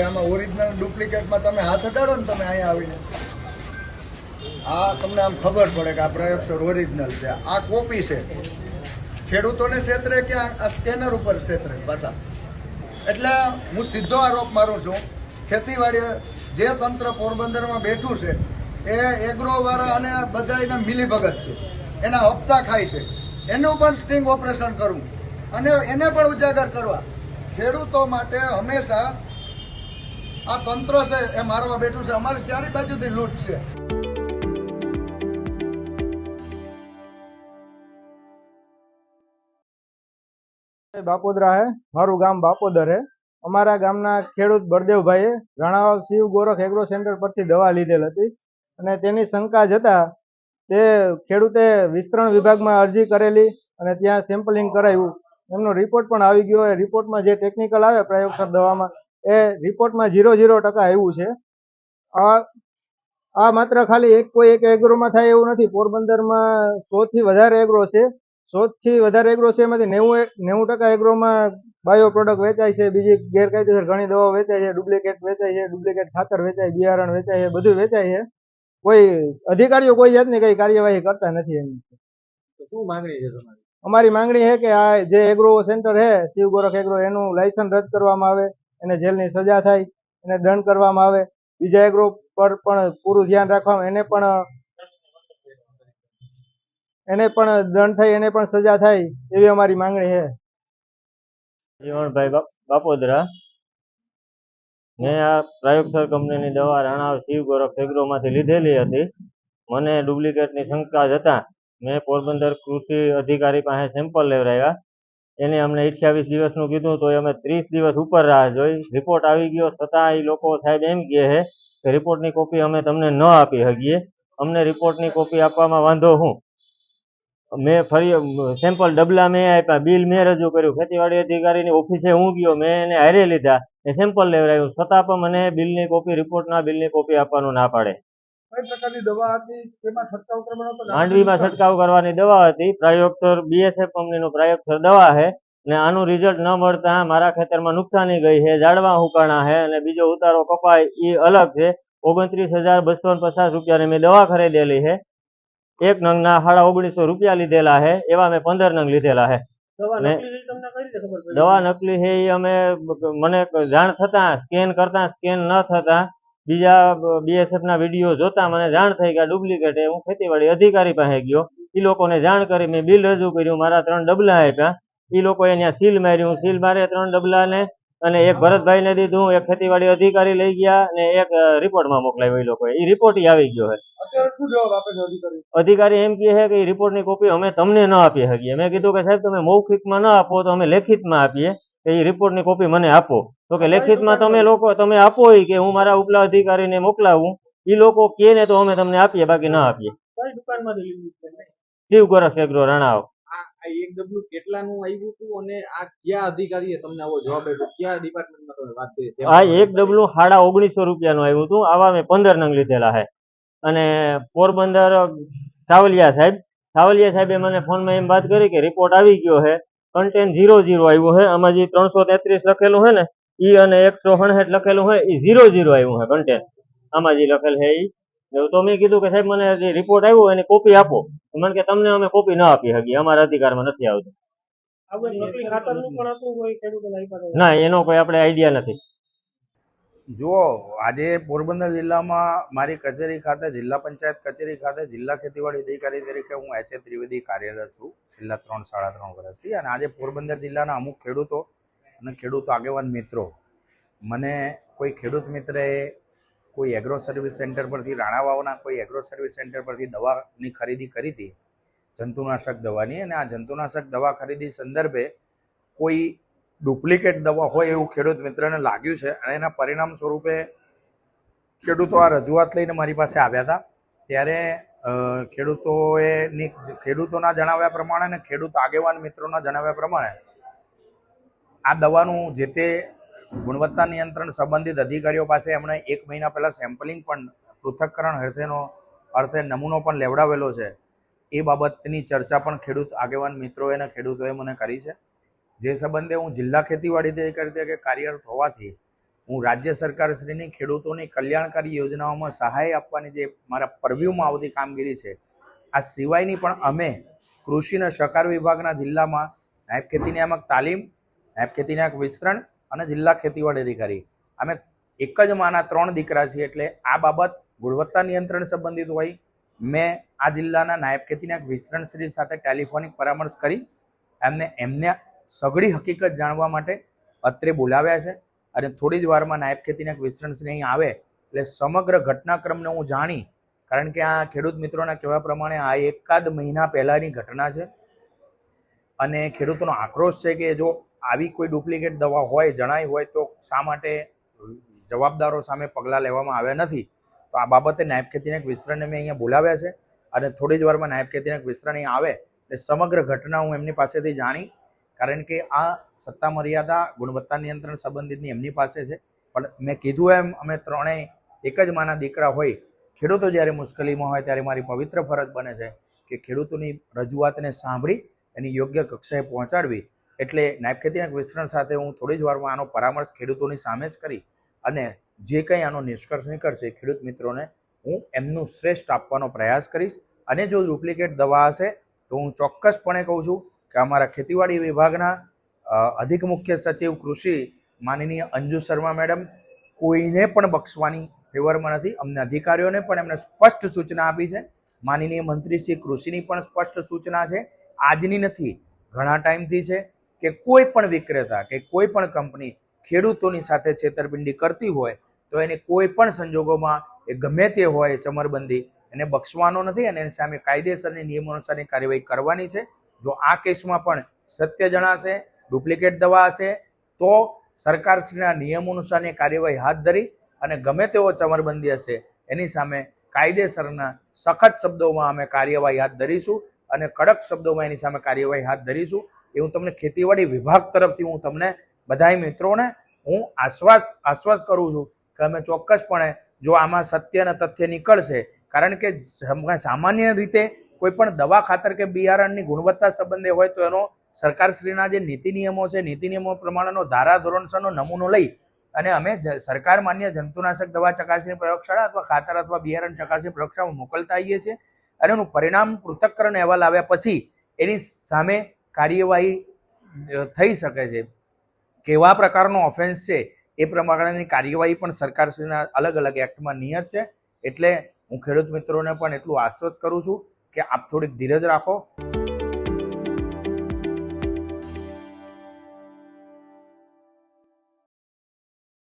આમાં ઓરિજિનલ ડુપ્લિકેટમાં તમે હાથ અડાડો ને તમે અહીંયા આવીને. આ તમને આમ ખબર પડે કે આ પ્રયોગસર ઓરિજિનલ છે. આ કોપી છે. ખેડૂતોને ક્ષેત્રે કે આ આ સ્કેનર ઉપર ક્ષેત્રે પાછા. એટલે હું સીધો આરોપ મારું છું. ખેતીવાડી જે તંત્ર પોરબંદરમાં બેઠું છે, એ એગ્રોવાળા અને બધા એના મિલીભગત છે. એના હપ્તા ખાય છે. એનું પણ સ્ટિંગ ઓપરેશન કરવું અને એને પણ ઉજાગર કરવા. ખેડૂતો માટે હંમેશા આ તંત્ર છે, એ મારવા બેઠું છે. અમારી ચારી બાજુથી લૂંટ છે. બાપોદરા હે, મારું ગામ બાપોદર હે. અમારા ગામના ખેડૂત બળદેવભાઈએ રાણાવાવ શિવ ગોરખ એગ્રો સેન્ટર પરથી દવા લીધેલ હતી અને તેની શંકા જતા તે ખેડૂતે વિસ્તરણ વિભાગમાં અરજી કરેલી અને ત્યાં સેમ્પલિંગ કરાવ્યું એમનો રિપોર્ટ પણ આવી ગયો. એ રિપોર્ટમાં જે ટેકનિકલ આવે પ્રયોગસર દવામાં એ રિપોર્ટમાં ઝીરો ઝીરો ટકા આવ્યું છે. આ આ માત્ર ખાલી એક કોઈ એક એગ્રોમાં થાય એવું નથી. પોરબંદરમાં સો થી વધારે એગ્રો છે. સો થી વધારે એગ્રો છે એમાંથી નેવું નેવું ટકા એગ્રોમાં બાયો પ્રોડક્ટ વેચાય છે. બીજી ગેરકાયદેસર ઘણી દવાઓ વેચાય છે. ડુપ્લિકેટ વેચાય છે. ડુપ્લિકેટ ખાતર વેચાય બિયારણ વેચાય છે બધું વેચાય છે. કોઈ અધિકારીઓ કોઈ જાતની કઈ કાર્યવાહી કરતા નથી એમ. શું માંગણી છે તમારી? અમારી માંગણી છે કે આ જે એગ્રો સેન્ટર છે શિવ ગોરખ એગ્રો એનું લાયસન્સ રદ કરવામાં આવે. એને જેલની સજા થાય, એને દંડ કરવામાં આવે. બીજા એગ્રો પર પણ પૂરું ધ્યાન રાખવામાં એને પણ એને પણ દંડ થાય, એને પણ સજા થાય એવી અમારી માંગણી છે. જીવણભાઈ બાપોદરા, મેં આ પ્રાયોગસર કંપનીની દવા રાણા શિવ ગોરખ એગ્રોમાંથી લીધેલી હતી. મને ડુપ્લિકેટની શંકા જતા મેં પોરબંદર કૃષિ અધિકારી પાસે સેમ્પલ લેવડાવ્યા. એને અમને અઠ્યાવીસ દિવસનું કીધું તો અમે ત્રીસ દિવસ ઉપર રાહ જોઈ. રિપોર્ટ આવી ગયો છતાં એ લોકો સાહેબ એમ કહે છે કે રિપોર્ટની કોપી અમે તમને ન આપી શકીએ. અમને રિપોર્ટની કોપી આપવામાં વાંધો હું મેં ફરી સેમ્પલ ડબલા મેં આપ્યા. બિલ મેં રજૂ કર્યું. ખેતીવાડી અધિકારીની ઓફિસે હું ગયો. મેં એને હારે લીધા. એ સેમ્પલ લેવડાવ્યું. છતાં પણ મને બિલની કોપી રિપોર્ટના બિલની કોપી આપવાનું ના પાડે. કઈ પ્રકારની દવા હતી? તેમાં છંટકાવ કરવાનો હતો માંડવીમાં છંટકાવ કરવાની દવા હતી. પ્રયોગસર બીએસએફ કંપનીનું પ્રયોગસર દવા છે. ને આનું રિઝલ્ટ ન મળતા મારા ખેતરમાં નુકસાની ગઈ છે ઝાડવા હુંકાણા છે અને બીજો ઉતારો કપાય એ અલગ છે. ઓગણત્રીસ હજાર બસો પચાસ રૂપિયાની મેં દવા ખરીદેલી છે. એક નંગના સાડા ઓગણીસો રૂપિયા લીધેલા છે. એવા મેં પંદર નંગ લીધેલા છે. નકલી દવા નકલી છે એ અમે મને જાણ થતા સ્કેન કરતા સ્કેન ન થતા બીજા બીએસએફ ના વીડિયો જોતા મને જાણ થઈ કે આ ડુપ્લિકેટ છે હું ખેતીવાડી અધિકારી પાસે ગયો. એ લોકોને જાણ કરી મેં બિલ રજૂ કર્યું મારા ત્રણ ડબલા આપ્યા. એ લોકોએ ત્યાં સીલ માર્યું સીલ મારે ત્રણ ડબલાને અને એક ભરતભાઈને દીધું એક ખેતીવાડી અધિકારી લઈ ગયા અને એક રિપોર્ટમાં મોકલાવ્યો એ લોકોએ. એ રિપોર્ટ આવી ગયો અધિકારી? અધિકારી એમ કહે છે કે એ રિપોર્ટની કોપી અમે તમને ન આપી શકીએ. મેં કીધું કે સાહેબ તમે મૌખિકમાં ન આપો તો અમે લેખિતમાં આપીએ કે એ રિપોર્ટની કોપી મને આપો. તો કે લેખિતમાં તમે લોકો તમે આપો કે હું મારા ઉપલા અધિકારીને મોકલાવું. એ લોકો કહે ને તો અમે તમને આપીએ બાકી ના આપીએ. શિવ ગોરખ એગ્રો રણાવ. એક ડબલું કેટલાનું આવ્યું હતું અને આ કયા અધિકારીએ તમને આવો જવાબ આપ્યો? કયા ડિપાર્ટમેન્ટમાં તમે વાત કરી છે? આ એક ડબલું સાડા ઓગણીસો રૂપિયાનું આવ્યું હતું. આવા મેં પંદર નંગ લીધેલા છે અને પોરબંદર સાવલિયા સાહેબ. સાવલિયા સાહેબે મને ફોનમાં એમ વાત કરી કે રિપોર્ટ આવી ગયો છે કન્ટેન્ટ ઝીરો ઝીરો આવ્યું છે આમાં જે ત્રણસો તેત્રીસ લખેલું છે ને ઈ અને એકસો સડસઠ લખેલું હોય એ ઝીરો ઝીરો આવ્યું હોય કન્ટેન્ટ આમાં જે લખેલ છે એ તો મેં કીધું કે સાહેબ મને જે રિપોર્ટ આવ્યો એની કોપી આપો. મને કે તમને અમે કોપી ના આપી શકીએ અમારા અધિકારમાં નથી આવતું? ના એનો કોઈ આપણે આઈડિયા નથી. જુઓ આજે પોરબંદર જિલ્લામાં મારી કચેરી ખાતે જિલ્લા પંચાયત કચેરી ખાતે જિલ્લા ખેતીવાડી અધિકારી તરીકે હું એચ એ ત્રિવેદી કાર્યરત છું. છેલ્લા ત્રણ સાડા ત્રણ વર્ષથી. અને આજે પોરબંદર જિલ્લાના અમુક ખેડૂતો અને ખેડૂત આગેવાન મિત્રો, મને કોઈ ખેડૂત મિત્રએ કોઈ એગ્રો સર્વિસ સેન્ટર પરથી, રાણાવાવના કોઈ એગ્રો સર્વિસ સેન્ટર પરથી દવાની ખરીદી કરી હતી? જંતુનાશક દવાની. અને આ જંતુનાશક દવા ખરીદી સંદર્ભે કોઈ ડુપ્લિકેટ દવા હોય એવું ખેડૂત મિત્રને લાગ્યું છે? અને એના પરિણામ સ્વરૂપે ખેડૂતો આ રજૂઆત લઈને મારી પાસે આવ્યા હતા. ત્યારે ખેડૂતોએ ખેડૂતોના જણાવ્યા પ્રમાણે અને ખેડૂત આગેવાન મિત્રોના જણાવ્યા પ્રમાણે આ દવાનું જે તે ગુણવત્તા નિયંત્રણ સંબંધિત અધિકારીઓ પાસે એમણે એક મહિના પહેલાં સેમ્પલિંગ પણ, પૃથક્કરણ અર્થેનો, અર્થે નમૂનો પણ લેવડાવેલો છે. એ બાબતની ચર્ચા પણ ખેડૂત આગેવાન મિત્રોએ અને ખેડૂતોએ મને કરી છે. જે સંબંધે હું જિલ્લા ખેતીવાડી અધિકારી તરીકે કાર્યરત હોવાથી હું રાજ્ય સરકારશ્રીની ખેડૂતોની કલ્યાણકારી યોજનાઓમાં સહાય આપવાની જે મારા પરવ્યુમાં આવતી કામગીરી છે, આ સિવાયની પણ અમે કૃષિના સહકાર વિભાગના જિલ્લામાં નાયબ ખેતી નિયામક તાલીમ નાયબ ખેતીના નિયામક વિસ્તરણ અને જિલ્લા ખેતીવાડી અધિકારી. અમે એક જ માના ત્રણ દીકરા છીએ એટલે આ બાબત ગુણવત્તા નિયંત્રણ સંબંધિત હોય. મેં આ જિલ્લાના નાયબ ખેતીના નિયામક વિસ્તરણ શ્રી સાથે ટેલિફોનિક પરામર્શ કરી. એમને એમને સઘળી હકીકત જાણવા માટે અત્રે બોલાવ્યા છે અને થોડી જ વારમાં નાયબ ખેતીના વિસ્તરણશ્રી અહીં આવે એટલે સમગ્ર ઘટનાક્રમને હું જાણી, કારણ કે આ ખેડૂત મિત્રોના કહેવા પ્રમાણે આ એકાદ મહિના પહેલાંની ઘટના છે. અને ખેડૂતોનો આક્રોશ છે કે જો આવી કોઈ ડુપ્લિકેટ દવા હોય જણાઈ હોય તો શા માટે જવાબદારો સામે પગલાં લેવામાં આવ્યા નથી? તો આ બાબતે નાયબ ખેતીના વિસ્તરણને મેં અહીંયા બોલાવ્યા છે અને થોડી જ વારમાં નાયબ ખેતીનાયક વિસ્તરણ અહીં આવે એટલે સમગ્ર ઘટના હું એમની પાસેથી જાણી. કારણ કે આ સત્તા મર્યાદા, ગુણવત્તા નિયંત્રણ સંબંધિતની એમની પાસે છે. પણ મેં કીધું એમ, અમે ત્રણેય એક જ માના દીકરા હોય. ખેડૂતો જ્યારે મુશ્કેલીમાં હોય ત્યારે મારી પવિત્ર ફરજ બને છે કે ખેડૂતોની રજૂઆતને સાંભળી, એની યોગ્ય કક્ષાએ પહોંચાડવી. એટલે નાયબ ખેતીના વિસ્તરણ સાથે હું થોડી જ વારમાં આનો પરામર્શ ખેડૂતોની સામે જ કરી અને જે કંઈ આનો નિષ્કર્ષ નીકળશે ખેડૂત મિત્રોને હું એમનું શ્રેષ્ઠ આપવાનો પ્રયાસ કરીશ. અને જો ડુપ્લિકેટ દવા હશે તો હું ચોક્કસપણે કહું છું કે અમારા ખેતીવાડી વિભાગના અધિક મુખ્ય સચિવ કૃષિ માનનીય અંજુ શર્મા મેડમ કોઈને પણ બક્ષવાની ફેવરમાં નથી. અમને અધિકારીઓને પણ એમને સ્પષ્ટ સૂચના આપી છે. માનનીય મંત્રી શ્રી કૃષિની પણ સ્પષ્ટ સૂચના છે. આજની નથી, ઘણા ટાઈમથી છે. કે કોઈ પણ વિક્રેતા કે કોઈ પણ કંપની ખેડૂતોની સાથે છેતરપિંડી કરતી હોય તો એને કોઈ પણ સંજોગોમાં એ ગમે તે હોય ચમરબંધી એને બક્ષવાનો નથી અને એની સામે કાયદેસરની નિયમો અનુસારની કાર્યવાહી કરવાની છે. જો આ કેસમાં પણ સત્ય જણાશે, ડુપ્લિકેટ દવા હશે, તો સરકારશ્રીના નિયમો અનુસારની કાર્યવાહી હાથ ધરી અને ગમે તેવો ચમરબંધી હશે, એની સામે કાયદેસરના સખત શબ્દોમાં અમે કાર્યવાહી હાથ ધરીશું અને કડક શબ્દોમાં એની સામે કાર્યવાહી હાથ ધરીશું. એ હું તમને ખેતીવાડી વિભાગ તરફથી હું તમને બધાય મિત્રોને હું આશ્વાસ આશ્વાસ કરું છું કે અમે ચોક્કસપણે જો આમાં સત્ય અને તથ્ય નીકળશે, કારણ કે સામાન્ય રીતે કોઈ પણ દવા ખાતર કે બિયારણની ગુણવત્તા સંબંધે હોય તો એનો સરકારશ્રીના જે નીતિ નિયમો છે, નીતિ નિયમો પ્રમાણેનો ધારા, ધોરણસરનો નમૂનો લઈ અને અમે સરકાર માન્ય જંતુનાશક દવા ચકાસણી પ્રયોગશાળા અથવા ખાતર અથવા બિયારણ ચકાસણી પ્રયોગશાળામાં મોકલતા આવીએ છીએ અને એનું પરિણામ પૃથક્કરણ અહેવાલ આવ્યા પછી એની સામે કાર્યવાહી થઈ શકે છે. કેવા પ્રકારનો ઓફેન્સ છે, એ પ્રમાણેની કાર્યવાહી પણ સરકારશ્રીના અલગ અલગ એક્ટમાં નિયત છે. એટલે હું ખેડૂત મિત્રોને પણ એટલું આશ્વસ્ત કરું છું કે આપ થોડીક ધીરજ રાખો.